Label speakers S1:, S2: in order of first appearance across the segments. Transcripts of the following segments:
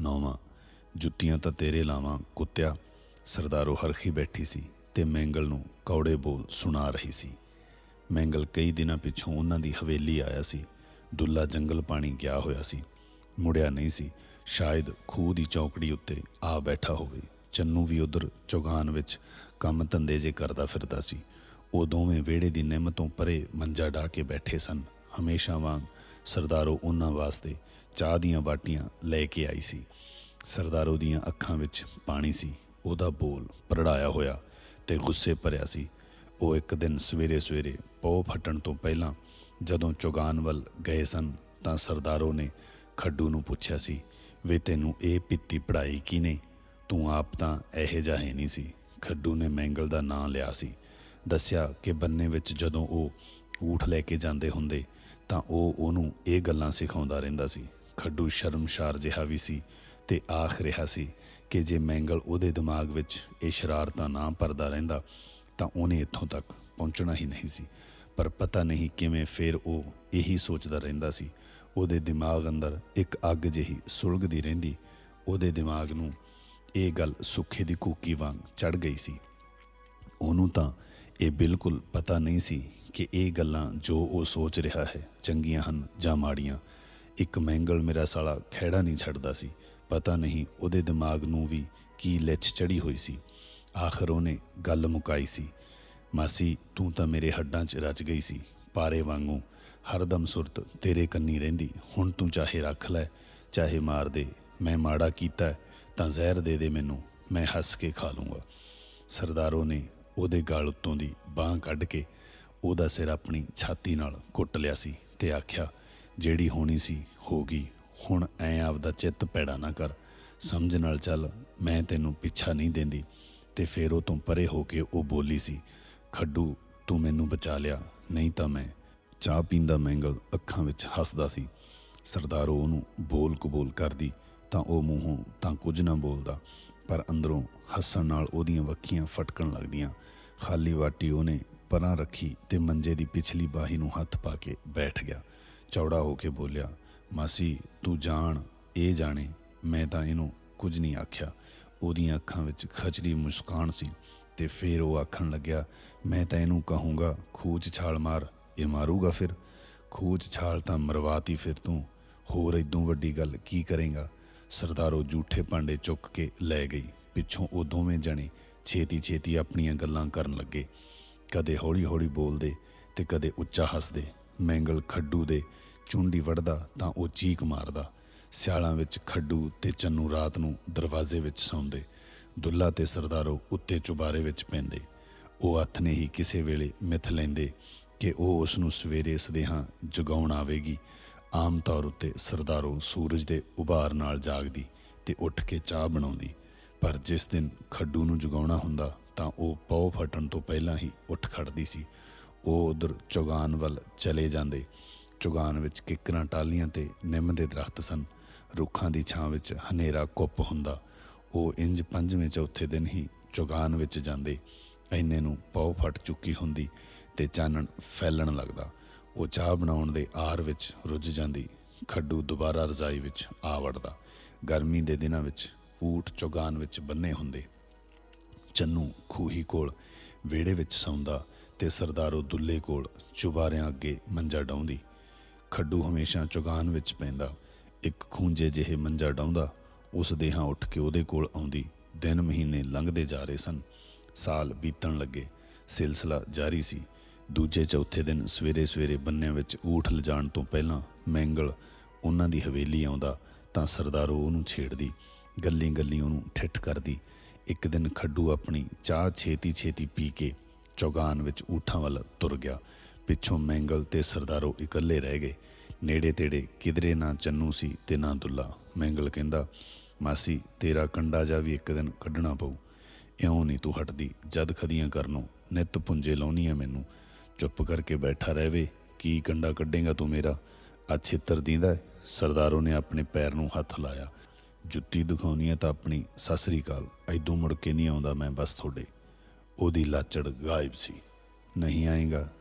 S1: ਨੌਵਾਂ। ਜੁੱਤੀਆਂ ਤਾਂ ਤੇਰੇ ਲਾਵਾਂ, ਕੁੱਤਿਆ। ਸਰਦਾਰੋ ਹਰਖੀ ਬੈਠੀ ਸੀ ਤੇ ਮੈਂਗਲ ਨੂੰ ਕੌੜੇ ਬੋਲ ਸੁਣਾ ਰਹੀ ਸੀ। ਮੈਂਗਲ ਕਈ ਦਿਨਾਂ ਪਿੱਛੋਂ ਉਹਨਾਂ ਦੀ ਹਵੇਲੀ ਆਇਆ ਸੀ। ਦੁੱਲਾ ਜੰਗਲ ਪਾਣੀ ਗਿਆ ਹੋਇਆ ਸੀ। ਮੁੜਿਆ ਨਹੀਂ ਸੀ। ਸ਼ਾਇਦ ਖੂਹ ਦੀ ਚੌਕੜੀ ਉੱਤੇ ਆ ਬੈਠਾ ਹੋਵੇ। ਚੰਨੂ ਵੀ ਉਧਰ ਚੌਗਾਨ ਵਿੱਚ ਕੰਮ ਧੰਦੇ ਜੇ ਕਰਦਾ ਫਿਰਦਾ ਸੀ। ਉਹ ਦੋਵੇਂ ਵਿਹੜੇ ਦੀ ਨਿੰਮ ਤੋਂ ਪਰੇ ਮੰਜਾ ਢਾ ਕੇ ਬੈਠੇ ਸਨ। ਹਮੇਸ਼ਾ ਵਾਂਗ ਸਰਦਾਰੋ ਉਹਨਾਂ ਵਾਸਤੇ ਚਾਹ ਦੀਆਂ ਬਾਟੀਆਂ ਲੈ ਕੇ ਆਈ ਸੀ। ਸਰਦਾਰੋ ਦੀਆਂ ਅੱਖਾਂ ਵਿੱਚ ਪਾਣੀ ਸੀ। ਉਹਦਾ ਬੋਲ ਪਰੜਾਇਆ ਹੋਇਆ ਤੇ ਗੁੱਸੇ ਭਰਿਆ ਸੀ। ਉਹ ਇੱਕ ਦਿਨ ਸਵੇਰੇ ਸਵੇਰੇ ਪੌ ਫਟਣ ਤੋਂ ਪਹਿਲਾਂ ਜਦੋਂ ਚੁਗਾਨ ਵੱਲ ਗਏ ਸਨ ਤਾਂ ਸਰਦਾਰੋ ਨੇ ਖੱਡੂ ਨੂੰ ਪੁੱਛਿਆ ਸੀ, ਵੇ ਤੈਨੂੰ ਇਹ ਪਿੱਤੀ ਪੜਾਈ ਕਿਨੇ ਤੂੰ ਆਪ ਤਾਂ ਇਹੋ ਜਿਹਾ ਹੈ ਨਹੀਂ ਸੀ। ਖੱਡੂ ਨੇ ਮੈਂਗਲ ਦਾ ਨਾਂ ਲਿਆ ਸੀ। ਦੱਸਿਆ ਕਿ ਬੰਨੇ ਵਿੱਚ ਜਦੋਂ ਉਹ ਊਠ ਲੈ ਕੇ ਜਾਂਦੇ ਹੁੰਦੇ ਤਾਂ ਉਹ ਉਹਨੂੰ ਇਹ ਗੱਲਾਂ ਸਿਖਾਉਂਦਾ ਰਹਿੰਦਾ ਸੀ। ਖੱਡੂ ਸ਼ਰਮਸ਼ਾਰ ਜਿਹਾ ਵੀ ਸੀ ਤੇ ਆਖ ਰਿਹਾ ਸੀ ਕਿ ਜੇ ਮੈਂਗਲ ਉਹਦੇ ਦਿਮਾਗ ਵਿੱਚ ਇਹ ਸ਼ਰਾਰਤਾਂ ਨਾ ਭਰਦਾ ਰਹਿੰਦਾ, ਤਾਂ ਉਹਨੇ ਇੱਥੋਂ ਤੱਕ ਪਹੁੰਚਣਾ ਹੀ ਨਹੀਂ ਸੀ। ਪਰ ਪਤਾ ਨਹੀਂ ਕਿਵੇਂ ਫੇਰ ਉਹ ਇਹੀ ਸੋਚਦਾ ਰਹਿੰਦਾ ਸੀ। ਉਹਦੇ ਦਿਮਾਗ ਅੰਦਰ ਇੱਕ ਅੱਗ ਜਿਹੀ ਸੁਲਗਦੀ ਰਹਿੰਦੀ। ਉਹਦੇ ਦਿਮਾਗ ਨੂੰ ਇਹ ਗੱਲ ਸੁੱਖੇ ਦੀ ਕੂਕੀ ਵਾਂਗ ਚੜ ਗਈ ਸੀ। ਉਹਨੂੰ ਤਾਂ ਇਹ ਬਿਲਕੁਲ ਪਤਾ ਨਹੀਂ ਸੀ ਕਿ ਇਹ ਗੱਲਾਂ ਜੋ ਉਹ ਸੋਚ ਰਿਹਾ ਹੈ ਚੰਗੀਆਂ ਹਨ ਜਾਂ ਮਾੜੀਆਂ। ਇੱਕ ਮੈਂਗਲ ਮੇਰਾ ਸਾਲਾ ਖਹਿੜਾ ਨਹੀਂ ਛੱਡਦਾ ਸੀ। ਪਤਾ ਨਹੀਂ ਉਹਦੇ ਦਿਮਾਗ ਨੂੰ ਵੀ ਕੀ ਲਿੱਚ ਚੜੀ ਹੋਈ ਸੀ। ਆਖਰ ਉਹਨੇ ਗੱਲ ਮੁਕਾਈ ਸੀ। ਮਾਸੀ, ਤੂੰ ਤਾਂ ਮੇਰੇ ਹੱਡਾਂ 'ਚ ਰਚ ਗਈ ਸੀ, ਪਾਰੇ ਵਾਂਗੂ। ਹਰਦਮ ਸੁਰਤ, ਤੇਰੇ ਕੰਨੀ ਰਹਿੰਦੀ, ਹੁਣ ਤੂੰ ਚਾਹੇ ਰੱਖ ਲੈ, ਚਾਹੇ ਮਾਰ ਦੇ, ਮੈਂ ਮਾੜਾ ਕੀਤਾ, ਤਾਂ ਜ਼ਹਿਰ ਦੇ ਦੇ ਮੈਨੂੰ, ਮੈਂ ਹੱਸ ਕੇ ਖਾ ਲੂੰਗਾ। ਸਰਦਾਰੋ ਨੇ ਉਹਦੇ ਗਾਲ ਉੱਤੋਂ ਦੀ ਬਾਹ ਕੱਢ ਕੇ ਉਹਦਾ ਸਿਰ ਆਪਣੀ ਛਾਤੀ ਨਾਲ ਕੁੱਟ ਲਿਆ ਸੀ ਤੇ ਆਖਿਆ ਜਿਹੜੀ ਹੋਣੀ ਸੀ ਹੋ ਗਈ ਹੁਣ ਐ ਆਪਦਾ ਚਿੱਤ ਪੈੜਾ ਨਾ ਕਰ। ਸਮਝ ਨਾਲ ਚੱਲ, ਮੈਂ ਤੈਨੂੰ ਪਿੱਛਾ ਨਹੀਂ ਦਿੰਦੀ। ਤੇ ਫੇਰ ਉਹ ਤੋਂ ਪਰੇ ਹੋ ਕੇ ਉਹ ਬੋਲੀ ਸੀ, ਖੱਡੂ, ਤੂੰ ਮੈਨੂੰ ਬਚਾ ਲਿਆ, ਨਹੀਂ ਤਾਂ ਮੈਂ ਚਾਹ ਪੀਂਦਾ ਮੈਂਗਲ ਅੱਖਾਂ ਵਿੱਚ ਹੱਸਦਾ ਸੀ। ਸਰਦਾਰੋ ਉਹਨੂੰ ਬੋਲ ਕਬੂਲ ਕਰਦੀ, ਤਾਂ ਉਹ ਮੂੰਹੋਂ ਤਾਂ ਕੁਝ ਨਾ ਬੋਲਦਾ। ਪਰ ਅੰਦਰੋਂ ਹੱਸਣ ਨਾਲ ਉਹਦੀਆਂ ਵੱਖੀਆਂ ਫਟਕਣ ਲੱਗਦੀਆਂ। ਖਾਲੀ ਵਾਟੀ ਉਹਨੇ ਪਰਾਂ ਰੱਖੀ ਤੇ ਮੰਜੇ ਦੀ ਪਿਛਲੀ ਬਾਹੀ ਨੂੰ ਹੱਥ ਪਾ ਕੇ ਬੈਠ ਗਿਆ। ਚੌੜਾ ਹੋ ਕੇ ਬੋਲਿਆ, ਮਾਸੀ, ਤੂੰ ਜਾਣ, ਇਹ ਜਾਣੇ, ਮੈਂ ਤਾਂ ਇਹਨੂੰ ਕੁਝ ਨਹੀਂ ਆਖਿਆ। ਉਹਦੀਆਂ ਅੱਖਾਂ ਵਿੱਚ ਖਚਰੀ ਮੁਸਕਾਨ ਸੀ ਤੇ ਫਿਰ ਉਹ ਆਖਣ ਲੱਗਿਆ, ਮੈਂ ਤਾਂ ਇਹਨੂੰ ਕਹੂੰਗਾ ਖੂਹ ਛਾਲ ਮਾਰ, ਇਹ ਮਾਰੂਗਾ ਫਿਰ? ਖੂਹ ਛਾਲ ਤਾਂ ਮਰਵਾਤੀ ਫਿਰ ਤੂੰ। ਹੋਰ ਇਦੋਂ ਵੱਡੀ ਗੱਲ ਕੀ ਕਰੇਗਾ? ਸਰਦਾਰੋ ਝੂਠੇ ਭਾਂਡੇ ਚੁੱਕ ਕੇ ਲੈ ਗਈ। ਪਿੱਛੋਂ ਉਹ ਦੋਵੇਂ ਜਣੇ ਛੇਤੀ ਛੇਤੀ ਆਪਣੀਆਂ ਗੱਲਾਂ ਕਰਨ ਲੱਗੇ। ਕਦੇ ਹੌਲੀ ਹੌਲੀ ਬੋਲਦੇ ਤੇ ਕਦੇ ਉੱਚਾ ਹੱਸਦੇ। ਮੈਂਗਲ ਖੱਡੂ ਦੇ ਚੁੰਡੀ ਵੜਦਾ ਤਾਂ ਉਹ ਚੀਕ ਮਾਰਦਾ। ਸਿਆਲਾਂ ਵਿੱਚ ਖੱਡੂ ਤੇ ਚੰਨੂ ਰਾਤ ਨੂੰ ਦਰਵਾਜ਼ੇ ਵਿੱਚ ਸੌਂਦੇ, ਦੁੱਲਾ ਤੇ ਸਰਦਾਰੋ ਉੱਤੇ ਚੁਬਾਰੇ ਵਿੱਚ ਪੈਂਦੇ। ਉਹ ਹੱਥ ਨੇ ਹੀ ਕਿਸੇ ਵੇਲੇ ਮਿੱਥ ਲੈਂਦੇ ਕਿ ਉਹ ਉਸ ਨੂੰ ਸਵੇਰੇ ਸਦੇਹਾਂ ਜਗਾਉਣ ਆਵੇਗੀ। ਆਮ ਤੌਰ ਉੱਤੇ ਸਰਦਾਰੋ ਸੂਰਜ ਦੇ ਉਭਾਰ ਨਾਲ ਜਾਗਦੀ ਤੇ ਉੱਠ ਕੇ ਚਾਹ ਬਣਾਉਂਦੀ, ਪਰ ਜਿਸ ਦਿਨ ਖੱਡੂ ਨੂੰ ਜਗਾਉਣਾ ਹੁੰਦਾ ਤਾਂ ਉਹ ਪੌ ਫਟਣ ਤੋਂ ਪਹਿਲਾਂ ਹੀ ਉੱਠ ਖੜਦੀ ਸੀ। ਉਹ ਉਧਰ ਚੁਗਾਨ ਵੱਲ ਚਲੇ ਜਾਂਦੇ। ਚੁਗਾਨ ਵਿੱਚ ਕਿੱਕਰਾਂ ਟਾਲੀਆਂ ਤੇ ਨਿੰਮ ਦੇ ਦਰਖਤ ਸਨ। ਰੁੱਖਾਂ ਦੀ ਛਾਂ ਵਿੱਚ ਹਨੇਰਾ ਕੁੱਪ ਹੁੰਦਾ। ਉਹ ਇੰਜ ਪੰਜਵੇਂ ਚੌਥੇ ਦਿਨ ਹੀ ਚੁਗਾਨ ਵਿੱਚ ਜਾਂਦੇ। ਐਨੇ ਨੂੰ ਪੌ ਫਟ ਚੁੱਕੀ ਹੁੰਦੀ ਤੇ ਚਾਨਣ ਫੈਲਣ ਲੱਗਦਾ। ਉਹ ਚਾਹ ਬਣਾਉਣ ਦੇ ਆਰ ਵਿੱਚ ਰੁੱਝ ਜਾਂਦੀ। ਖੱਡੂ ਦੁਬਾਰਾ ਰਜ਼ਾਈ ਵਿੱਚ ਆ ਵੜਦਾ। ਗਰਮੀ ਦੇ ਦਿਨਾਂ ਵਿੱਚ ਊਠ ਚੁਗਾਨ ਵਿੱਚ ਬੰਨੇ ਹੁੰਦੇ। ਚੰਨੂ ਖੂਹੀ ਕੋਲ ਵਿਹੜੇ ਵਿੱਚ ਸੌਂਦਾ। ਤੇ ਸਰਦਾਰੋ ਦੁੱਲੇ ਕੋਲ ਚੁਬਾਰਿਆਂ ਅੱਗੇ ਮੰਜਾ ਡਾਉਂਦੀ। ਖੱਡੂ ਹਮੇਸ਼ਾ ਚੁਗਾਨ ਵਿੱਚ ਪੈਂਦਾ। ਇੱਕ ਖੂੰਜੇ ਜਿਹੇ ਮੰਜਾ ਡਾਉਂਦਾ, ਉਸ ਦੇਹਾਂ ਉੱਠ ਕੇ ਉਹਦੇ ਕੋਲ ਆਉਂਦੀ। ਦਿਨ ਮਹੀਨੇ ਲੰਘਦੇ ਜਾ ਰਹੇ ਸਨ। ਸਾਲ ਬੀਤਣ ਲੱਗੇ। ਸਿਲਸਿਲਾ ਜਾਰੀ ਸੀ। ਦੂਜੇ ਚੌਥੇ ਦਿਨ ਸਵੇਰੇ ਸਵੇਰੇ ਬੰਨਿਆਂ ਵਿੱਚ ਊਠ ਲਿਜਾਣ ਤੋਂ ਪਹਿਲਾਂ ਮੈਂਗਲ ਉਹਨਾਂ ਦੀ ਹਵੇਲੀ ਆਉਂਦਾ ਤਾਂ ਸਰਦਾਰੋ ਉਹਨੂੰ ਛੇੜਦੀ। ਗੱਲੀ ਗੱਲੀ ਉਹਨੂੰ ਠਿੱਠ ਕਰਦੀ। ਇੱਕ ਦਿਨ ਖੱਡੂ ਆਪਣੀ ਚਾਹ ਛੇਤੀ ਛੇਤੀ ਪੀ ਕੇ ਚੌਗਾਨ ਵਿੱਚ ਊਠਾਂ ਵੱਲ ਤੁਰ ਗਿਆ। ਪਿੱਛੋਂ ਮੈਂਗਲ ਤੇ ਸਰਦਾਰੋ ਇਕੱਲੇ ਰਹਿ ਗਏ। ਨੇੜੇ ਤੇੜੇ ਕਿਧਰੇ ਨਾ ਚੰਨੂ ਸੀ ਤੇ ਨਾ ਦੁੱਲਾ। ਮੈਂਗਲ ਕਹਿੰਦਾ, ਮਾਸੀ, ਤੇਰਾ ਕੰਡਾ ਜਾ ਵੀ ਇੱਕ ਦਿਨ ਕੱਢਣਾ ਪਊ। ਇਉਂ ਨਹੀਂ ਤੂੰ ਹਟਦੀ। ਜਦ ਖਦੀਆਂ ਕਰਨੋਂ ਨਿੱਤ ਪੁੰਜੇ ਲਾਉਣੀ ਆ ਮੈਨੂੰ। ਚੁੱਪ ਕਰਕੇ ਬੈਠਾ ਰਹਿਵੇ। ਕੀ ਕੰਡਾ ਕੱਢੇਗਾ ਤੂੰ ਮੇਰਾ? ਆ ਛਿੱਤਰ ਦੀਂਦਾ ਸਰਦਾਰੋ ਨੇ ਆਪਣੇ ਪੈਰ ਨੂੰ ਹੱਥ ਲਾਇਆ। ਜੁੱਤੀ ਦਿਖਾਉਣੀ ਹੈ ਤਾਂ ਆਪਣੀ। ਸਸਰੀ ਕਾਲ ਐਦੋਂ ਮੁੜ ਕੇ ਨਹੀਂ ਆਉਂਦਾ ਮੈਂ ਬਸ ਤੁਹਾਡੇ ਉਹਦੀ ਲਾਚੜ ਗਾਇਬ ਸੀ। ਨਹੀਂ ਆਏਗਾ,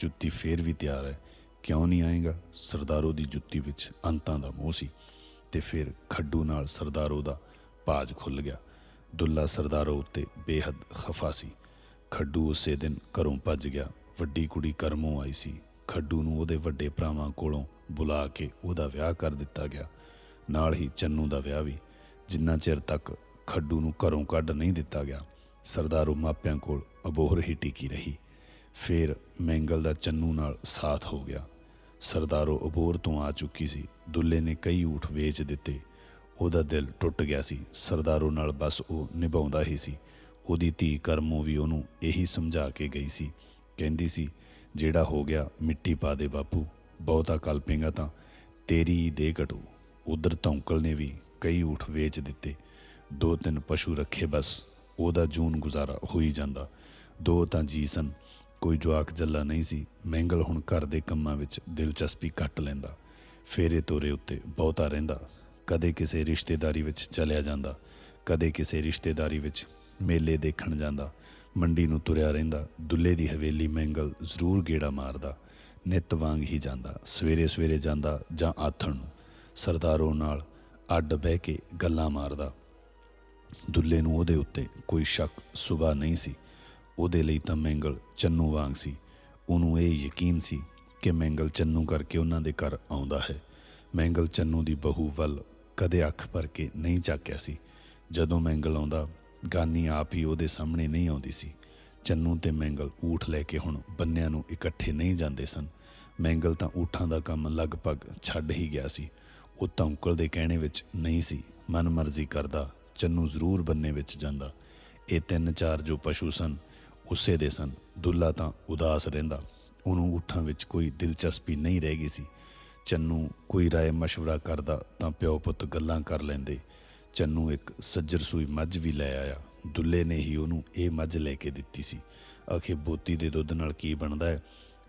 S1: ਜੁੱਤੀ ਫੇਰ ਵੀ ਤਿਆਰ ਹੈ। ਕਿਉਂ ਨਹੀਂ ਆਏਗਾ? ਸਰਦਾਰੋ ਦੀ ਜੁੱਤੀ ਵਿੱਚ ਅੰਤਾਂ ਦਾ ਮੋਹ ਸੀ ਤੇ ਫਿਰ ਖੱਡੂ ਨਾਲ ਸਰਦਾਰੋ ਦਾ ਭਾਜ ਖੁੱਲ ਗਿਆ। ਦੁੱਲਾ ਸਰਦਾਰੋ ਉੱਤੇ ਬੇਹੱਦ ਖਫਾ ਸੀ। ਖੱਡੂ ਉਸੇ ਦਿਨ ਘਰੋਂ ਭੱਜ ਗਿਆ। ਵੱਡੀ ਕੁੜੀ ਕਰਮੋਂ ਆਈ ਸੀ। ਖੱਡੂ ਨੂੰ ਉਹਦੇ ਵੱਡੇ ਭਰਾਵਾਂ ਕੋਲੋਂ ਬੁਲਾ ਕੇ ਉਹਦਾ ਵਿਆਹ ਕਰ ਦਿੱਤਾ ਗਿਆ। ਨਾਲ ਹੀ ਚੰਨੂ ਦਾ ਵਿਆਹ ਵੀ। ਜਿੰਨਾ ਚਿਰ ਤੱਕ ਖੱਡੂ ਨੂੰ ਘਰੋਂ ਕੱਢ ਨਹੀਂ ਦਿੱਤਾ ਗਿਆ। ਸਰਦਾਰੂ ਮਾਪਿਆਂ ਕੋਲ ਅਬੋਹਰ ਹੀ ਟਿਕੀ ਰਹੀ। ਫਿਰ ਮੈਂਗਲ ਦਾ ਚੰਨੂ ਨਾਲ ਸਾਥ ਹੋ ਗਿਆ। ਸਰਦਾਰੋ ਅਬੋਰ ਤੋਂ ਆ ਚੁੱਕੀ ਸੀ। ਦੁੱਲੇ ਨੇ ਕਈ ਊਠ ਵੇਚ ਦਿੱਤੇ। ਉਹਦਾ ਦਿਲ ਟੁੱਟ ਗਿਆ ਸੀ। ਸਰਦਾਰੋ ਨਾਲ ਬਸ ਉਹ ਨਿਭਾਉਂਦਾ ਹੀ ਸੀ। ਉਹਦੀ ਧੀ ਕਰਮੋਂ ਵੀ ਉਹਨੂੰ ਇਹੀ ਸਮਝਾ ਕੇ ਗਈ ਸੀ। ਕਹਿੰਦੀ ਸੀ, ਜਿਹੜਾ ਹੋ ਗਿਆ, ਮਿੱਟੀ ਪਾ ਦੇ ਬਾਪੂ। ਬਹੁਤਾ ਕਲਪੇਗਾ ਤਾਂ ਤੇਰੀ ਹੀ ਦੇ ਘਟੂ। ਉਧਰ ਧੌਂਕਲ ਨੇ ਵੀ ਕਈ ਊਠ ਵੇਚ ਦਿੱਤੇ। ਦੋ ਤਿੰਨ ਪਸ਼ੂ ਰੱਖੇ ਬਸ। ਉਹਦਾ ਜੂਨ ਗੁਜ਼ਾਰਾ ਹੋਈ ਜਾਂਦਾ। ਦੋ ਤਾਂ ਜੀ ਸਨ। ਕੋਈ ਜਵਾਕ ਜੱਲਾ ਨਹੀਂ ਸੀ। ਮੈਂਗਲ ਹੁਣ ਘਰ ਦੇ ਕੰਮਾਂ ਵਿੱਚ ਦਿਲਚਸਪੀ ਘੱਟ ਲੈਂਦਾ। ਫੇਰੇ ਤੋਰੇ ਉੱਤੇ ਬਹੁਤਾ ਰਹਿੰਦਾ। ਕਦੇ ਕਿਸੇ ਰਿਸ਼ਤੇਦਾਰੀ ਵਿੱਚ ਚਲਿਆ ਜਾਂਦਾ। ਕਦੇ ਕਿਸੇ ਰਿਸ਼ਤੇਦਾਰੀ ਵਿੱਚ ਮੇਲੇ ਦੇਖਣ ਜਾਂਦਾ। ਮੰਡੀ ਨੂੰ ਤੁਰਿਆ ਰਹਿੰਦਾ। ਦੁੱਲੇ ਦੀ ਹਵੇਲੀ ਮੈਂਗਲ ਜ਼ਰੂਰ ਗੇੜਾ ਮਾਰਦਾ। ਨਿਤ ਵਾਂਗ ਹੀ ਜਾਂਦਾ। ਸਵੇਰੇ ਸਵੇਰੇ ਜਾਂਦਾ ਜਾਂ ਆਥਣ ਨੂੰ। ਸਰਦਾਰੋਂ ਨਾਲ ਅੱਡ ਬਹਿ ਕੇ ਗੱਲਾਂ ਮਾਰਦਾ। ਦੁੱਲੇ ਨੂੰ ਉਹਦੇ ਉੱਤੇ ਕੋਈ ਸ਼ੱਕ ਸੁਭਾ ਨਹੀਂ ਸੀ। ਉਹਦੇ ਲਈ ਤਾਂ ਮੈਂਗਲ ਚੰਨੂ ਵਾਂਗ ਸੀ। ਉਹਨੂੰ ਇਹ ਯਕੀਨ ਸੀ ਕਿ ਮੈਂਗਲ ਚੰਨੂ ਕਰਕੇ ਉਹਨਾਂ ਦੇ ਘਰ ਆਉਂਦਾ ਹੈ। ਮੈਂਗਲ ਚੰਨੂ ਦੀ ਬਹੂ ਵੱਲ ਕਦੇ ਅੱਖ ਭਰ ਕੇ ਨਹੀਂ ਝਾਕਿਆ ਸੀ। ਜਦੋਂ ਮੈਂਗਲ ਆਉਂਦਾ, ਗਾਨੀ ਆਪ ਹੀ ਉਹਦੇ ਸਾਹਮਣੇ ਨਹੀਂ ਆਉਂਦੀ ਸੀ। ਚੰਨੂ ਤੇ ਮੈਂਗਲ ਊਠ ਲੈ ਕੇ ਹੁਣ ਬੰਨਿਆਂ ਨੂੰ ਇਕੱਠੇ ਨਹੀਂ ਜਾਂਦੇ ਸਨ। ਮੈਂਗਲ ਤਾਂ ਊਠਾਂ ਦਾ ਕੰਮ ਲਗਭਗ ਛੱਡ ਹੀ ਗਿਆ ਸੀ। ਉਹ ਤਾਂ ਉਂਕਲ ਦੇ ਕਹਿਣੇ ਵਿੱਚ ਨਹੀਂ ਸੀ, ਮਨ ਮਰਜ਼ੀ ਕਰਦਾ ਚੰਨੂ ਜ਼ਰੂਰ ਬੰਨੇ ਵਿੱਚ ਜਾਂਦਾ ਇਹ ਤਿੰਨ ਚਾਰ ਜੋ ਪਸ਼ੂ ਸਨ ਉਸੇ ਦੇ ਸਨ ਦੁੱਲਾ ਤਾਂ ਉਦਾਸ ਰਹਿੰਦਾ ਉਹਨੂੰ ਊਠਾਂ ਵਿੱਚ ਕੋਈ ਦਿਲਚਸਪੀ ਨਹੀਂ ਰਹਿ ਗਈ ਸੀ ਚੰਨੂ ਕੋਈ ਰਾਏ مشورہ ਕਰਦਾ ਤਾਂ ਪਿਓ ਪੁੱਤ ਗੱਲਾਂ ਕਰ ਲੈਂਦੇ ਚੰਨੂ ਇੱਕ ਸੱਜਰ ਸੂਈ ਮੱਝ ਵੀ ਲੈ ਆਇਆ ਦੁੱਲੇ ਨੇ ਹੀ ਉਹਨੂੰ ਇਹ ਮੱਝ ਲੈ ਕੇ ਦਿੱਤੀ ਸੀ ਆਖੇ ਬੋਤੀ ਦੇ ਦੁੱਧ ਨਾਲ ਕੀ ਬਣਦਾ ਹੈ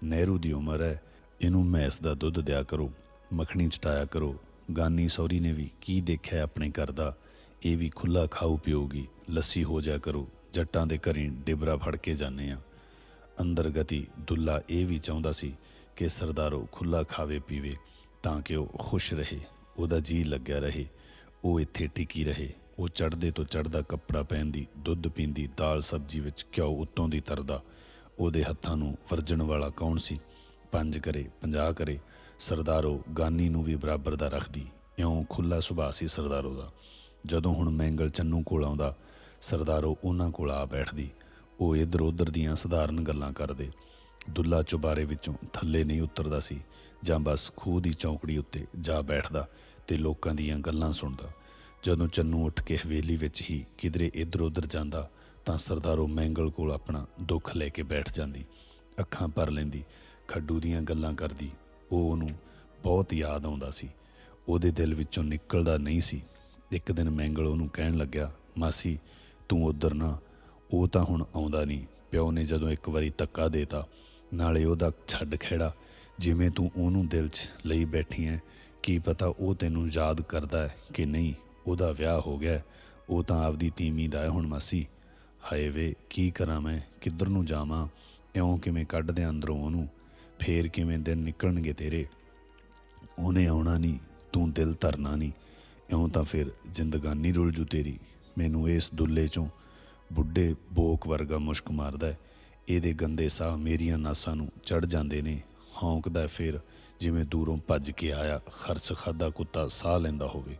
S1: ਨਹਿਰੂ ਦੀ ਉਮਰ ਹੈ ਇਹਨੂੰ ਮੈਸ ਦਾ ਦੁੱਧ ਦਿਆ ਕਰੋ ਮੱਖਣੀ ਚਟਾਇਆ ਕਰੋ ਗਾਨੀ ਸੌਰੀ ਨੇ ਵੀ ਕੀ ਦੇਖਿਆ ਆਪਣੇ ਘਰ ਦਾ ਇਹ ਵੀ ਖੁੱਲਾ ਖਾਊ ਪਿਓਗੀ ਲੱਸੀ ਹੋ ਜਾ ਕਰੋ, ਜੱਟਾਂ ਦੇ ਘਰੀਂ ਡਿਬਰਾ ਫੜ ਕੇ ਜਾਂਦੇ ਆ। ਅੰਦਰ ਗਤੀ ਦੁੱਲਾ ਇਹ ਵੀ ਚਾਹੁੰਦਾ ਸੀ ਕਿ ਸਰਦਾਰੋ ਖੁੱਲਾ ਖਾਵੇ ਪੀਵੇ, ਤਾਂ ਕਿ ਉਹ ਖੁਸ਼ ਰਹੇ, ਉਹਦਾ ਜੀ ਲੱਗਿਆ ਰਹੇ, ਉਹ ਇੱਥੇ ਟਿਕੀ ਰਹੇ, ਉਹ ਚੜਦੇ ਤੋਂ ਚੜਦਾ ਕੱਪੜਾ ਪਹਿਨਦੀ ਦੁੱਧ ਪੀਂਦੀ, ਦਾਲ ਸਬਜ਼ੀ ਵਿੱਚ ਘਿਓ ਉੱਤੋਂ ਦੀ ਤਰਦਾ। ਉਹਦੇ ਹੱਥਾਂ ਨੂੰ ਵਰਜਣ ਵਾਲਾ ਕੌਣ ਸੀ? ਪੰਜ ਕਰੇ 50 ਕਰੇ, ਸਰਦਾਰੋ ਗਾਨੀ ਨੂੰ ਵੀ ਬਰਾਬਰ ਦਾ ਰੱਖਦੀ, ਇਉਂ ਖੁੱਲਾ ਸੁਭਾਅ ਸੀ ਸਰਦਾਰੋ ਦਾ। ਜਦੋਂ ਹੁਣ ਮੈਂਗਲ ਚੰਨੂ ਕੋਲ ਆਉਂਦਾ, ਸਰਦਾਰੋ ਉਹਨਾਂ ਕੋਲ ਆ ਬੈਠਦੀ। ਉਹ ਇੱਧਰ ਉੱਧਰ ਦੀਆਂ ਸਧਾਰਨ ਗੱਲਾਂ ਕਰਦੇ। ਦੁੱਲਾ ਚੁਬਾਰੇ ਵਿੱਚੋਂ ਥੱਲੇ ਨਹੀਂ ਉਤਰਦਾ ਸੀ, ਜਾਂ ਬਸ ਖੂਹ ਦੀ ਚੌਂਕੜੀ ਉੱਤੇ ਜਾ ਬੈਠਦਾ ਤੇ ਲੋਕਾਂ ਦੀਆਂ ਗੱਲਾਂ ਸੁਣਦਾ। ਜਦੋਂ ਚੰਨੂ ਉੱਠ ਕੇ ਹਵੇਲੀ ਵਿੱਚ ਹੀ ਕਿਧਰੇ ਇੱਧਰ ਉੱਧਰ ਜਾਂਦਾ, ਤਾਂ ਸਰਦਾਰੋ ਮੈਂਗਲ ਕੋਲ ਆਪਣਾ ਦੁੱਖ ਲੈ ਕੇ ਬੈਠ ਜਾਂਦੀ। ਅੱਖਾਂ ਭਰ ਲੈਂਦੀ, ਖੱਡੂ ਦੀਆਂ ਗੱਲਾਂ ਕਰਦੀ। ਉਹ ਉਹਨੂੰ ਬਹੁਤ ਯਾਦ ਆਉਂਦਾ ਸੀ। ਉਹਦੇ ਦਿਲ ਵਿੱਚੋਂ ਨਿਕਲਦਾ ਨਹੀਂ ਸੀ। ਇੱਕ ਦਿਨ ਮੈਂਗਲ ਉਹਨੂੰ ਕਹਿਣ ਲੱਗਿਆ, ਮਾਸੀ, ਤੂੰ ਉਧਰ ਨਾ। ਉਹ ਤਾਂ ਹੁਣ ਆਉਂਦਾ ਨਹੀਂ। ਪਿਓ ਨੇ ਜਦੋਂ ਇੱਕ ਵਾਰੀ ਧੱਕਾ ਦੇਤਾ, ਨਾਲੇ ਉਹਦਾ ਛੱਡ ਖੇੜਾ। ਜਿਵੇਂ ਤੂੰ ਉਹਨੂੰ ਦਿਲ 'ਚ ਲਈ ਬੈਠੀ ਐ, ਕੀ ਪਤਾ ਉਹ ਤੈਨੂੰ ਯਾਦ ਕਰਦਾ ਹੈ ਕਿ ਨਹੀਂ? ਉਹਦਾ ਵਿਆਹ ਹੋ ਗਿਆ ਉਹ ਤਾਂ ਆਪਦੀ ਤੀਮੀ ਦਾ ਹੈ ਹੁਣ, ਮਾਸੀ। ਹਾਏ ਵੇ, ਕੀ ਕਰਾਂ ਮੈਂ? ਕਿੱਧਰ ਨੂੰ ਜਾਵਾਂ? ਇਉਂ ਕਿਵੇਂ ਕੱਢ ਅੰਦਰੋਂ ਉਹਨੂੰ? ਫੇਰ ਕਿਵੇਂ ਦਿਨ ਨਿਕਲਣਗੇ ਤੇਰੇ? ਉਹਨੇ ਆਉਣਾ ਨਹੀਂ, ਤੂੰ ਦਿਲ ਧਰਨਾ ਨਹੀਂ। ਇਉਂ ਤਾਂ ਫਿਰ ਜ਼ਿੰਦਗਾਨੀ ਰੁਲ ਜੂ ਤੇਰੀ। ਮੈਨੂੰ ਇਸ ਦੁੱਲੇ ਚੋਂ ਬੁੱਢੇ ਬੋਕ ਵਰਗਾ ਮੁਸ਼ਕ ਮਾਰਦਾ ਇਹਦੇ ਗੰਦੇ ਸਾਹ ਮੇਰੀਆਂ ਨਾਸਾਂ ਨੂੰ ਚੜ ਜਾਂਦੇ ਨੇ। ਹੌਂਕਦਾ ਫਿਰ ਜਿਵੇਂ ਦੂਰੋਂ ਭੱਜ ਕੇ ਆਇਆ ਖਰਚ ਖਾਦਾ ਕੁੱਤਾ ਸਾਹ ਲੈਂਦਾ ਹੋਵੇ।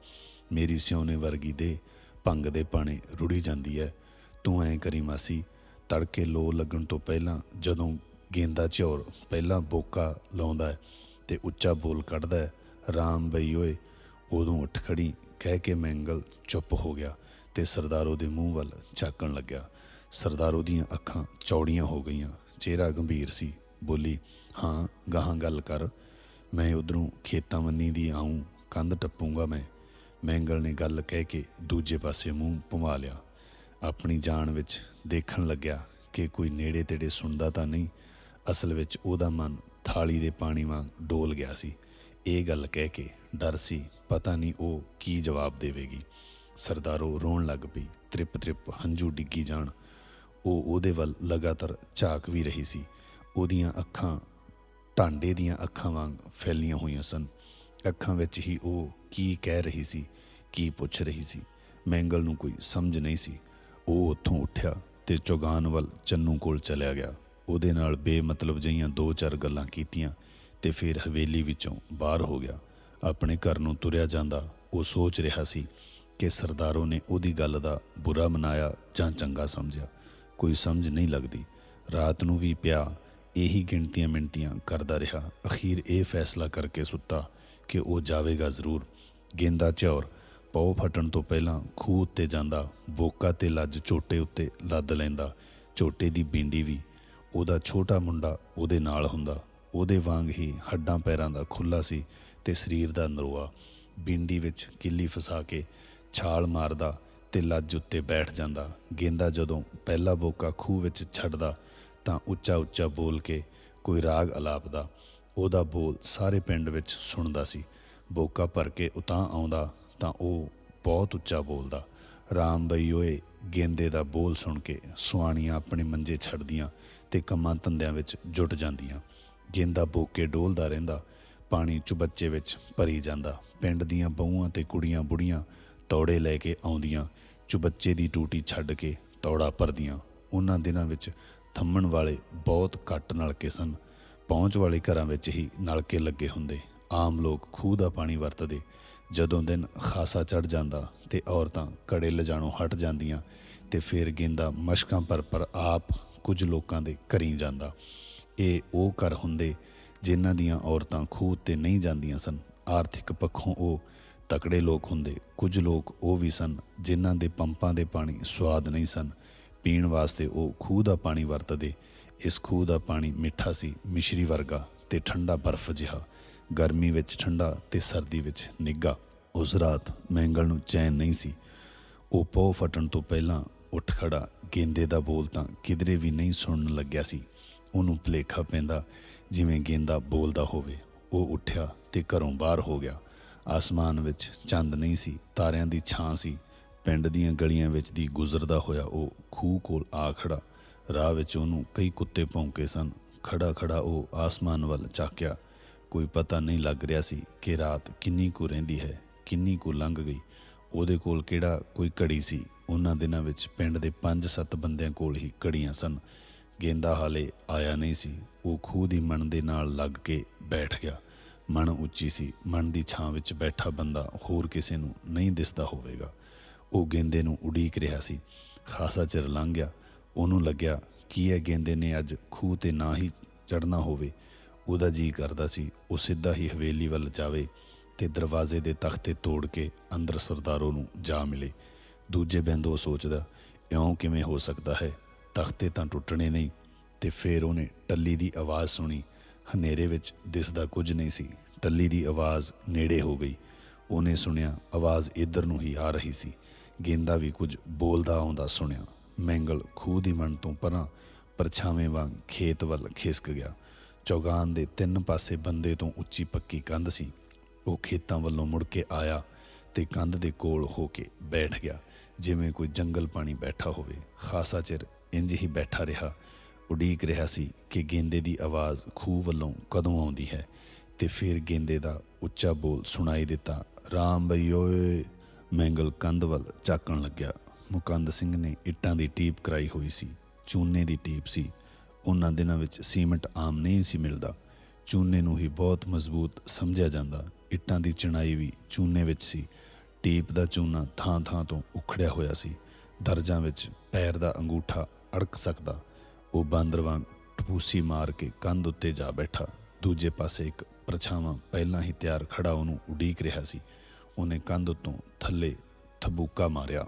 S1: ਮੇਰੀ ਸਿਉਨੇ ਵਰਗੀ ਦੇ ਭੰਗ ਦੇ ਪਾਣੇ ਰੁੜੀ ਜਾਂਦੀ ਹੈ। ਤੂੰ ਐਂ ਕਰੀ ਮਾਸੀ, ਤੜਕੇ ਲੋ ਲੱਗਣ ਤੋਂ ਪਹਿਲਾਂ ਜਦੋਂ ਗੇਂਦਾ ਝੌਰ ਪਹਿਲਾਂ ਬੋਕਾ ਲਾਉਂਦਾ ਹੈ ਤੇ ਉੱਚਾ ਬੋਲ ਕੱਢਦਾ ਹੈ, ਰਾਮ ਬਈ ਓਏ ਉਦੋਂ ਉੱਠ ਖੜੀ ਕਹਿ ਕੇ ਮੈਂਗਲ ਚੁੱਪ ਹੋ ਗਿਆ ਤੇ ਸਰਦਾਰੋ ਦੇ ਮੂੰਹ ਵੱਲ ਝਾਕਣ ਲੱਗਿਆ। ਸਰਦਾਰੋ ਦੀਆਂ ਅੱਖਾਂ ਚੌੜੀਆਂ ਹੋ ਗਈਆਂ। ਚਿਹਰਾ ਗੰਭੀਰ ਸੀ। ਬੋਲੀ, ਹਾਂ, ਗਾਹਾਂ ਗੱਲ ਕਰ। ਮੈਂ ਉਧਰੋਂ ਖੇਤਾਂ ਮੰਨੀ ਦੀ ਆਉਂ ਕੰਧ ਟੱਪੂੰਗਾ ਮੈਂ। ਮੈਂਗਲ ਨੇ ਗੱਲ ਕਹਿ ਕੇ ਦੂਜੇ ਪਾਸੇ ਮੂੰਹ ਭੁਮਾ ਲਿਆ। ਆਪਣੀ ਜਾਨ ਵਿੱਚ ਦੇਖਣ ਲੱਗਿਆ ਕਿ ਕੋਈ ਨੇੜੇ ਤੇੜੇ ਸੁਣਦਾ ਤਾਂ ਨਹੀਂ। ਅਸਲ ਵਿੱਚ ਉਹਦਾ ਮਨ ਥਾਲੀ ਦੇ ਪਾਣੀ ਵਾਂਗ ਡੋਲ ਗਿਆ ਸੀ। ਇਹ ਗੱਲ ਕਹਿ ਕੇ ਡਰ ਸੀ, ਪਤਾ ਨਹੀਂ ਉਹ ਕੀ ਜਵਾਬ ਦੇਵੇਗੀ। ਸਰਦਾਰੋ ਰੋਣ ਲੱਗ ਪਈ, ਤ੍ਰਿਪ ਤ੍ਰਿਪ ਹੰਝੂ ਡਿੱਗੀ ਜਾਣ। ਉਹ ਉਹਦੇ ਵੱਲ ਲਗਾਤਾਰ ਝਾਕ ਵੀ ਰਹੀ ਸੀ। ਉਹਦੀਆਂ ਅੱਖਾਂ ਟਾਂਡੇ ਦੀਆਂ ਅੱਖਾਂ ਵਾਂਗ ਫੈਲੀਆਂ ਹੋਈਆਂ ਸਨ। ਅੱਖਾਂ ਵਿੱਚ ਹੀ ਉਹ ਕੀ ਕਹਿ ਰਹੀ ਸੀ, ਕੀ ਪੁੱਛ ਰਹੀ ਸੀ ਮੈਂਗਲ ਨੂੰ ਕੋਈ ਸਮਝ ਨਹੀਂ ਸੀ। ਉਹ ਉੱਥੋਂ ਉੱਠਿਆ ਤੇ ਚੌਗਾਨ ਵੱਲ ਚੰਨੂ ਕੋਲ ਚਲਿਆ ਗਿਆ। ਉਹਦੇ ਨਾਲ ਬੇਮਤਲਬ ਜਿਹੀਆਂ ਦੋ ਚਾਰ ਗੱਲਾਂ ਕੀਤੀਆਂ। ਤੇ ਫਿਰ ਹਵੇਲੀ ਵਿੱਚੋਂ ਬਾਹਰ ਹੋ ਗਿਆ। ਆਪਣੇ ਘਰ ਨੂੰ ਤੁਰਿਆ ਜਾਂਦਾ, ਉਹ ਸੋਚ ਰਿਹਾ ਸੀ ਕਿ ਸਰਦਾਰੋਂ ਨੇ ਉਹਦੀ ਗੱਲ ਦਾ ਬੁਰਾ ਮਨਾਇਆ ਜਾਂ ਚੰਗਾ ਸਮਝਿਆ। ਕੋਈ ਸਮਝ ਨਹੀਂ ਲੱਗਦੀ। ਰਾਤ ਨੂੰ ਵੀ ਪਿਆ, ਇਹੀ ਗਿਣਤੀਆਂ ਮਿੰਟੀਆਂ ਕਰਦਾ ਰਿਹਾ। ਅਖੀਰ ਇਹ ਫੈਸਲਾ ਕਰਕੇ ਸੁੱਤਾ ਕਿ ਉਹ ਜਾਵੇਗਾ ਜ਼ਰੂਰ। ਗੇਂਦਾ ਝੌਰ, ਪਉ ਫਟਣ ਤੋਂ ਪਹਿਲਾਂ ਖੂਹ ਉੱਤੇ ਜਾਂਦਾ, ਬੋਕਾ ਤੇ ਲੱਜ ਝੋਟੇ ਉੱਤੇ ਲੱਦ ਲੈਂਦਾ। ਝੋਟੇ ਦੀ ਬਿੰਡੀ ਵੀ, ਉਹਦਾ ਛੋਟਾ ਮੁੰਡਾ ਉਹਦੇ ਨਾਲ ਹੁੰਦਾ। ਉਹਦੇ ਵਾਂਗ ਹੀ ਹੱਡਾਂ ਪੈਰਾਂ ਦਾ ਖੁੱਲਾ ਸੀ ਤੇ ਸਰੀਰ ਦਾ ਨਰੋਆ। ਬਿੰਡੀ ਵਿੱਚ ਕਿੱਲੀ ਫਸਾ ਕੇ ਛਾਲ ਮਾਰਦਾ ਤੇ ਲੱਜ ਉੱਤੇ ਬੈਠ ਜਾਂਦਾ। ਗੇਂਦਾ ਜਦੋਂ ਪਹਿਲਾ ਬੋਕਾ ਖੂਹ ਵਿੱਚ ਛੱਡਦਾ ਤਾਂ ਉੱਚਾ ਉੱਚਾ ਬੋਲ ਕੇ ਕੋਈ ਰਾਗ ਅਲਾਪਦਾ। ਉਹਦਾ ਬੋਲ ਸਾਰੇ ਪਿੰਡ ਵਿੱਚ ਸੁਣਦਾ ਸੀ। ਬੋਕਾ ਭਰ ਕੇ ਉਤਾਂ ਆਉਂਦਾ ਤਾਂ ਉਹ ਬਹੁਤ ਉੱਚਾ ਬੋਲਦਾ। ਰਾਮ ਬਈ ਓਏ, ਗੇਂਦੇ ਦਾ ਬੋਲ ਸੁਣ ਕੇ ਸੁਆਣੀਆਂ ਆਪਣੇ ਮੰਜੇ ਛੱਡਦੀਆਂ ਤੇ ਕੰਮਾਂ ਧੰਦਿਆਂ ਵਿੱਚ ਜੁਟ ਜਾਂਦੀਆਂ। ਗੇਂਦਾ ਬੋਕੇ ਡੋਲਦਾ ਰਹਿੰਦਾ, ਪਾਣੀ ਚੁਬੱਚੇ ਵਿੱਚ ਭਰੀ ਜਾਂਦਾ। ਪਿੰਡ ਦੀਆਂ ਬਹੂਆਂ ਤੇ ਕੁੜੀਆਂ ਬੁੜੀਆਂ ਤੌੜੇ ਲੈ ਕੇ ਆਉਂਦੀਆਂ, ਚੁਬੱਚੇ ਦੀ ਟੂਟੀ ਛੱਡ ਕੇ ਤੌੜਾ ਭਰਦੀਆਂ। ਉਹਨਾਂ ਦਿਨਾਂ ਵਿੱਚ ਥੰਮਣ ਵਾਲੇ ਬਹੁਤ ਘੱਟ ਨਲਕੇ ਸਨ। ਪਹੁੰਚ ਵਾਲੇ ਘਰਾਂ ਵਿੱਚ ਹੀ ਨਲਕੇ ਲੱਗੇ ਹੁੰਦੇ। ਆਮ ਲੋਕ ਖੂਹ ਦਾ ਪਾਣੀ ਵਰਤਦੇ। ਜਦੋਂ ਦਿਨ ਖਾਸਾ ਚੜ ਜਾਂਦਾ ਤੇ ਔਰਤਾਂ ਕੜੇ ਲਿਜਾਣੋਂ ਹਟ ਜਾਂਦੀਆਂ ਤੇ ਫਿਰ ਗੇਂਦਾ ਮਸ਼ਕਾਂ ਪਰ ਪਰ ਆਪ ਕੁਝ ਲੋਕਾਂ ਦੇ ਘਰੀ ਜਾਂਦਾ। ਇਹ ਉਹ ਘਰ ਹੁੰਦੇ ਜਿਨ੍ਹਾਂ ਦੀਆਂ ਔਰਤਾਂ ਖੂਹ ਤੇ ਨਹੀਂ ਜਾਂਦੀਆਂ ਸਨ। ਆਰਥਿਕ ਪੱਖੋਂ ਉਹ ਤਕੜੇ ਲੋਕ ਹੁੰਦੇ। ਕੁਝ ਲੋਕ ਉਹ ਵੀ ਸਨ ਜਿਨ੍ਹਾਂ ਦੇ ਪੰਪਾਂ ਦੇ ਪਾਣੀ ਸਵਾਦ ਨਹੀਂ ਸਨ। ਪੀਣ ਵਾਸਤੇ ਉਹ ਖੂਹ ਦਾ ਪਾਣੀ ਵਰਤਦੇ। ਇਸ ਖੂਹ ਦਾ ਪਾਣੀ ਮਿੱਠਾ ਸੀ, ਮਿਸ਼ਰੀ ਵਰਗਾ ਤੇ ਠੰਡਾ ਬਰਫ਼ ਜਿਹਾ। ਗਰਮੀ ਵਿੱਚ ਠੰਡਾ ਤੇ ਸਰਦੀ ਵਿੱਚ ਨਿੱਘਾ। ਉਸ ਰਾਤ ਮੈਂਗਲ ਨੂੰ ਚੈਨ ਨਹੀਂ ਸੀ। ਉਹ ਪੋ ਫਟਣ ਤੋਂ ਪਹਿਲਾਂ ਉੱਠ ਖੜਾ ਗੇਂਦੇ ਦਾ ਬੋਲ ਤਾਂ ਕਿਧਰੇ ਵੀ ਨਹੀਂ ਸੁਣਨ ਲੱਗਿਆ ਸੀ। ਉਹਨੂੰ ਭੁਲੇਖਾ ਪੈਂਦਾ, ਜਿਵੇਂ ਗੇਂਦਾ ਬੋਲਦਾ ਹੋਵੇ। ਉਹ ਉੱਠਿਆ ਤੇ ਘਰੋਂ ਬਾਹਰ ਹੋ ਗਿਆ। ਆਸਮਾਨ ਵਿੱਚ ਚੰਦ ਨਹੀਂ ਸੀ, ਤਾਰਿਆਂ ਦੀ ਛਾਂ ਸੀ। ਪਿੰਡ ਦੀਆਂ ਗਲੀਆਂ ਵਿੱਚ ਦੀ ਗੁਜ਼ਰਦਾ ਹੋਇਆ ਉਹ ਖੂਹ ਕੋਲ ਆ ਖੜਾ। ਰਾਹ ਵਿੱਚ ਉਹਨੂੰ ਕਈ ਕੁੱਤੇ ਭੌਂਕੇ ਸਨ। ਖੜਾ ਖੜਾ ਉਹ ਆਸਮਾਨ ਵੱਲ ਚਾਕਿਆ ਕੋਈ ਪਤਾ ਨਹੀਂ ਲੱਗ ਰਿਹਾ ਸੀ ਕਿ ਰਾਤ ਕਿੰਨੀ ਕੁ ਰਹਿੰਦੀ ਹੈ, ਕਿੰਨੀ ਕੁ ਲੰਘ ਗਈ। ਉਹਦੇ ਕੋਲ ਕਿਹੜਾ ਕੋਈ ਘੜੀ ਸੀ? ਉਹਨਾਂ ਦਿਨਾਂ ਵਿੱਚ ਪਿੰਡ ਦੇ 5-7 ਬੰਦਿਆਂ ਕੋਲ ਹੀ ਘੜੀਆਂ ਸਨ। ਗੇਂਦਾ ਹਾਲੇ ਆਇਆ ਨਹੀਂ ਸੀ। ਉਹ ਖੂਹ ਦੀ ਮਣ ਦੇ ਨਾਲ ਲੱਗ ਕੇ ਬੈਠ ਗਿਆ। ਮਣ ਉੱਚੀ ਸੀ। ਮਣ ਦੀ ਛਾਂ ਵਿੱਚ ਬੈਠਾ ਬੰਦਾ ਹੋਰ ਕਿਸੇ ਨੂੰ ਨਹੀਂ ਦਿਸਦਾ ਹੋਵੇਗਾ। ਉਹ ਗੇਂਦੇ ਨੂੰ ਉਡੀਕ ਰਿਹਾ ਸੀ। ਖਾਸਾ ਚਿਰ ਲੰਘ ਗਿਆ। ਉਹਨੂੰ ਲੱਗਿਆ ਕੀ ਹੈ ਗੇਂਦੇ ਨੇ ਅੱਜ ਖੂਹ ਤੇ ਨਾ ਹੀ ਚੜਨਾ ਹੋਵੇ। ਉਹਦਾ ਜੀ ਕਰਦਾ ਸੀ। ਉਹ ਸਿੱਧਾ ਹੀ ਹਵੇਲੀ ਵੱਲ ਜਾਵੇ ਤੇ ਦਰਵਾਜ਼ੇ ਦੇ ਤਖਤੇ ਤੋੜ ਕੇ ਅੰਦਰ ਸਰਦਾਰੋਂ ਨੂੰ ਜਾ ਮਿਲੇ। ਦੂਜੇ ਬਿੰਦੂ ਸੋਚਦਾ, ਇਉਂ ਕਿਵੇਂ ਹੋ ਸਕਦਾ ਹੈ? ਤਖਤੇ ਤਾਂ ਟੁੱਟਣੇ ਨਹੀਂ, ਤੇ ਫੇਰ ਉਹਨੇ ਟੱਲੀ ਦੀ ਆਵਾਜ਼ ਸੁਣੀ। ਹਨੇਰੇ ਵਿੱਚ ਦਿਸਦਾ ਕੁਝ ਨਹੀਂ ਸੀ। ਟੱਲੀ ਦੀ ਆਵਾਜ਼ ਨੇੜੇ ਹੋ ਗਈ। ਉਹਨੇ ਸੁਣਿਆ, ਆਵਾਜ਼ ਇੱਧਰ ਨੂੰ ਹੀ ਆ ਰਹੀ ਸੀ। ਗੇਂਦਾ ਵੀ ਕੁਝ ਬੋਲਦਾ ਆਉਂਦਾ ਸੁਣਿਆ। ਮੈਂਗਲ ਖੂਹ ਦੀ ਮਣ ਤੋਂ ਪਰਾਂ ਪਰਛਾਵੇਂ ਵਾਂਗ ਖੇਤ ਵੱਲ ਖਿਸਕ ਗਿਆ। ਚੌਗਾਨ ਦੇ ਤਿੰਨ ਪਾਸੇ ਬੰਦੇ ਤੋਂ ਉੱਚੀ ਪੱਕੀ ਕੰਧ ਸੀ। ਉਹ ਖੇਤਾਂ ਵੱਲੋਂ ਮੁੜ ਕੇ ਆਇਆ ਤੇ ਕੰਧ ਦੇ ਕੋਲ ਹੋ ਕੇ ਬੈਠ ਗਿਆ। ਜਿਵੇਂ ਕੋਈ ਜੰਗਲ ਪਾਣੀ ਬੈਠਾ ਹੋਵੇ। ਖਾਸਾ ਚਿਰ ਇੰਜ ਹੀ ਬੈਠਾ ਰਿਹਾ। ਉਡੀਕ ਰਿਹਾ ਸੀ ਕਿ ਗੇਂਦੇ ਦੀ ਆਵਾਜ਼ ਖੂਹ ਵੱਲੋਂ ਕਦੋਂ ਆਉਂਦੀ ਹੈ ਤੇ ਫਿਰ ਗੇਂਦੇ ਦਾ ਉੱਚਾ ਬੋਲ ਸੁਣਾਈ ਦਿੱਤਾ। ਰਾਮ ਬਈ ਓਏ! ਮੈਂਗਲ ਕੰਧ ਵੱਲ ਝਾਕਣ ਲੱਗਿਆ। ਮੁਕੰਦ ਸਿੰਘ ਨੇ ਇੱਟਾਂ ਦੀ ਟੀਪ ਕਰਾਈ ਹੋਈ ਸੀ। ਚੂਨੇ ਦੀ ਟੀਪ ਸੀ। ਉਹਨਾਂ ਦਿਨਾਂ ਵਿੱਚ ਸੀਮੈਂਟ ਆਮ ਨਹੀਂ ਸੀ ਮਿਲਦਾ। ਚੂਨੇ ਨੂੰ ਹੀ ਬਹੁਤ ਮਜ਼ਬੂਤ ਸਮਝਿਆ ਜਾਂਦਾ। ਇੱਟਾਂ ਦੀ ਚਣਾਈ ਵੀ ਚੂਨੇ ਵਿੱਚ ਸੀ। ਟੀਪ ਦਾ ਚੂਨਾ ਥਾਂ-ਥਾਂ ਤੋਂ ਉਖੜਿਆ ਹੋਇਆ ਸੀ। ਦਰਜਾਂ ਵਿੱਚ ਪੈਰ ਦਾ ਅੰਗੂਠਾ ਅੜਕ ਸਕਦਾ। ਉਹ ਬਾਂਦਰ ਵਾਂਗ ਟਪੂਸੀ ਮਾਰ ਕੇ ਕੰਧ ਉੱਤੇ ਜਾ ਬੈਠਾ। ਦੂਜੇ ਪਾਸੇ ਇੱਕ ਪਰਛਾਵਾਂ ਪਹਿਲਾਂ ਹੀ ਤਿਆਰ ਖੜਾ ਉਹਨੂੰ ਉਡੀਕ ਰਿਹਾ ਸੀ। ਉਹਨੇ ਕੰਧ ਉੱਤੋਂ ਥੱਲੇ ਥਬੂਕਾ ਮਾਰਿਆ।